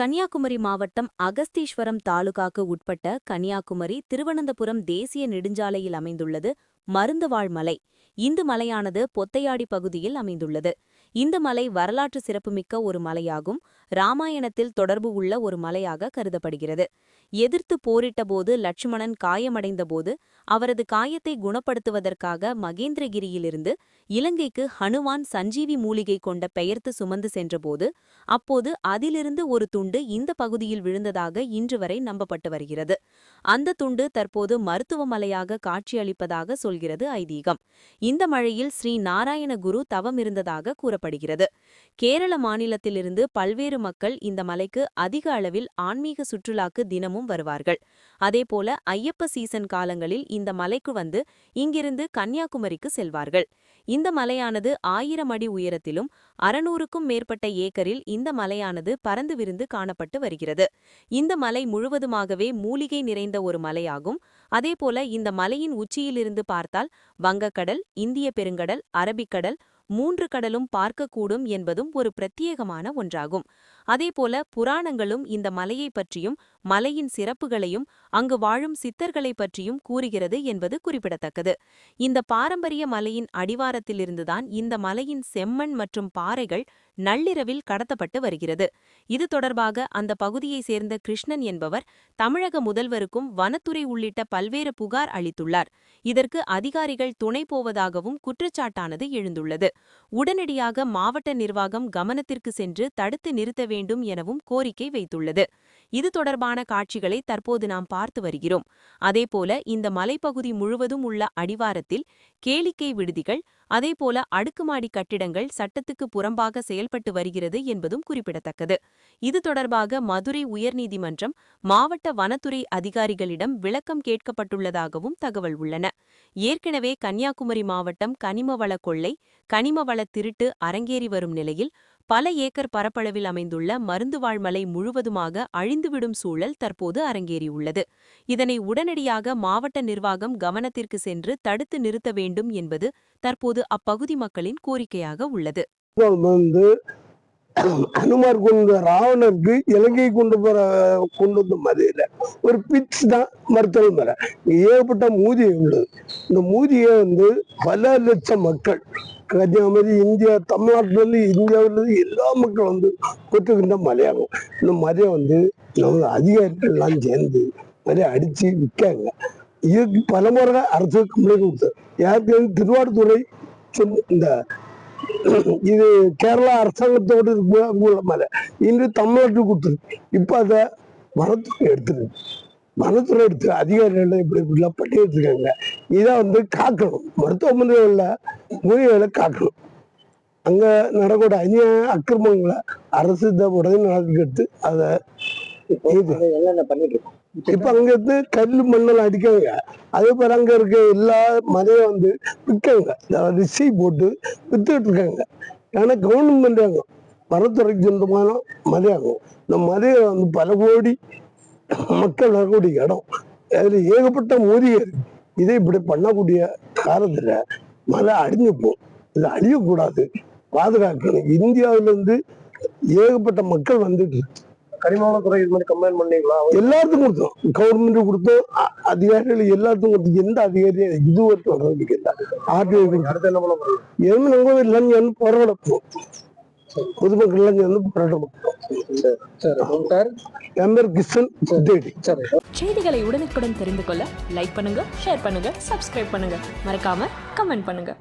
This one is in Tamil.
கன்னியாகுமரி மாவட்டம் அகஸ்தீஸ்வரம் தாலுகாக்கு உட்பட்ட கன்னியாகுமரி திருவனந்தபுரம் தேசிய நெடுஞ்சாலையில் அமைந்துள்ளது மருந்துவாழ் மலை. இந்த மலையானது பொத்தையாடி பகுதியில் அமைந்துள்ளது. இந்த மலை வரலாற்று சிறப்புமிக்க ஒரு மலையாகும். ராமாயணத்தில் தொடர்பு உள்ள ஒரு மலையாக கருதப்படுகிறது. எதிர்த்து போரிட்டபோது லட்சுமணன் காயமடைந்தபோது அவரது காயத்தை குணப்படுத்துவதற்காக மகேந்திரகிரியிலிருந்து இலங்கைக்கு ஹனுமான் சஞ்சீவி மூலிகை கொண்ட பெயர்த்து சுமந்து சென்றபோது அப்போது அதிலிருந்து ஒரு துண்டு இந்த பகுதியில் விழுந்ததாக இன்று வரை நம்பப்பட்டு வருகிறது. அந்த துண்டு தற்போது மருத்துவமலையாக காட்சியளிப்பதாக சொல்கிறது ஐதீகம். இந்த மழையில் ஸ்ரீ நாராயண குரு தவம் இருந்ததாக கூறப்படுகிறது கூறப்படுகிறது கேரள மாநிலத்திலிருந்து பல்வேறு மக்கள் இந்த மலைக்கு அதிக அளவில் ஆன்மீக சுற்றுலாக்கு தினமும் வருவார்கள். அதேபோல ஐயப்ப சீசன் காலங்களில் இந்த மலைக்கு வந்து இங்கிருந்து கன்னியாகுமரிக்கு செல்வார்கள். இந்த மலையானது ஆயிரம் அடி உயரத்திலும் அறுநூறுக்கும் மேற்பட்ட ஏக்கரில் இந்த மலையானது பறந்து விருந்து காணப்பட்டு வருகிறது. இந்த மலை முழுவதுமாகவே மூலிகை நிறைந்த ஒரு மலையாகும். அதேபோல இந்த மலையின் உச்சியிலிருந்து பார்த்தால் வங்கக்கடல் இந்திய பெருங்கடல் அரபிக்கடல் மூன்று கடலும் பார்க்கக்கூடும் என்பதும் ஒரு பிரத்யேகமான ஒன்றாகும். அதேபோல புராணங்களும் இந்த மலையைப் பற்றியும் மலையின் சிறப்புகளையும் அங்கு வாழும் சித்தர்களைப் பற்றியும் கூறுகிறது என்பது குறிப்பிடத்தக்கது. இந்த பாரம்பரிய மலையின் அடிவாரத்திலிருந்துதான் இந்த மலையின் செம்மண் மற்றும் பாறைகள் நள்ளிரவில் கடத்தப்பட்டு வருகிறது. இது தொடர்பாக அந்த பகுதியைச் சேர்ந்த கிருஷ்ணன் என்பவர் தமிழக முதல்வருக்கும் வனத்துறை உள்ளிட்ட பல்வேறு புகார் அளித்துள்ளார். இதற்கு அதிகாரிகள் துணை போவதாகவும் குற்றச்சாட்டானது எழுந்துள்ளது. உடனடியாக மாவட்ட நிர்வாகம் கவனத்திற்கு சென்று தடுத்து நிறுத்த வேண்டும் எனவும் கோரிக்கை வைத்துள்ளது. இது தொடர்பான காட்சிகளை தற்போது நாம் பார்த்து வருகிறோம். அதேபோல இந்த மலைப்பகுதி முழுவதும் உள்ள அடிவாரத்தில் கேளிக்கை விடுதிகள் அதேபோல அடுக்குமாடி கட்டிடங்கள் சட்டத்துக்கு புறம்பாக செயல்பட்டு வருகிறது என்பதும் குறிப்பிடத்தக்கது. இது தொடர்பாக மதுரை உயர்நீதிமன்றம் மாவட்ட வனத்துறை அதிகாரிகளிடம் விளக்கம் கேட்கப்பட்டுள்ளதாகவும் தகவல் உள்ளன. ஏற்கனவே கன்னியாகுமரி மாவட்டம் கனிமவள கொள்ளை கனிமவள திருட்டு அரங்கேறி வரும் நிலையில் பல ஏக்கர் பரப்பளவில் அமைந்துள்ள மருந்து வாழ்மலை முழுவதுமாக அழிந்துவிடும் சூழல் தற்போது அரங்கேறியுள்ளது. இதனை உடனடியாக மாவட்ட நிர்வாகம் கவனத்திற்கு சென்று தடுத்து நிறுத்த வேண்டும் என்பது தற்போது அப்பகுதி மக்களின் கோரிக்கையாக உள்ளது. வந்து அனுமார் கொண்டு ராவணருக்கு இலங்கை கொண்டு போற கொண்டு வந்த மதையில ஒரு பிச் தான் மருத்துவ மரம் ஏகப்பட்ட மூதி உள்ளது. இந்த மூதியை வந்து பல லட்சம் மக்கள் கன்னியாகுமரி இந்தியா தமிழ்நாட்டிலேருந்து இந்தியாவிலேருந்து எல்லா மக்களும் வந்து கொத்துக்கின்ற மலையாகும் இந்த மலையை வந்து நம்ம அதிகாரிகள் எல்லாம் சேர்ந்து மலையை அடிச்சு விற்காங்க. இதுக்கு பல முறை அரசு கம்ப்ளைண்ட் கொடுத்தது யாருக்கு வந்து திருவாரூர்துறை இந்த இது கேரளா அரசாங்கத்தோடு இருக்கு- உள்ள மலை. இன்று தமிழ்நாட்டுக்கு கொடுத்துருக்கு. இப்ப அதை வனத்துறை எடுத்துருக்கு. வனத்துறை எடுத்து அதிகாரிகள் இப்படி இப்படிலாம் பண்ணி வச்சிருக்காங்க இதை வந்து காக்கணும். மருத்துவமனைகளில் மூலிகளை காக்கணும் அங்க நடக்கூட அநியாய அக்கிரமங்களை அரசு உடனே நடக்கிறது அதை இப்ப அங்க இருந்து கல்லு மண்ணெல்லாம் அடிக்காங்க அதே போல அங்க இருக்க எல்லா மலையும் வந்து விற்காங்க ரிசி போட்டு வித்துட்டு இருக்காங்க. ஏன்னா கவர்மெண்ட் ஆகும் மரத்துறைக்கு சொந்தமான மலையாகும் இந்த மலையை வந்து பல கோடி மக்கள் வரக்கூடிய இடம். அதுல ஏகப்பட்ட இருக்கு. இதை இப்படி பண்ணக்கூடிய காலத்துல மலை அழிஞ்சு இது அழியக்கூடாது. பாதுகாக்கணும். இந்தியாவில இருந்து ஏகப்பட்ட மக்கள் வந்துட்டு இருக்கு. கனிமவளத்துறை இது மாதிரி கம்ப்ளைண்ட் பண்ணீங்களா? எல்லாத்துக்கும் கொடுத்தோம். கவர்மெண்ட் கொடுத்தோம் அதிகாரிகள் எல்லாத்துக்கும் கொடுத்தோம். எந்த அதிகாரியும் இது வரைக்கும் வர்றதுக்கு இல்லை ஆர்டிஓ அடுத்து என்ன பண்ண போறீங்க? எதுவும் நாங்கள் எல்லாம் சேர்ந்து போராடப்போம் பொதுமக்கள் எல்லாம் சேர்ந்து போராட்டம் என் பேர் செய்திகளை உடனுக்குடன் தெரிந்து கொள்ள லைக் பண்ணுங்க ஷேர் பண்ணுங்க சப்ஸ்கிரைப் பண்ணுங்க. மறக்காம கமெண்ட் பண்ணுங்க.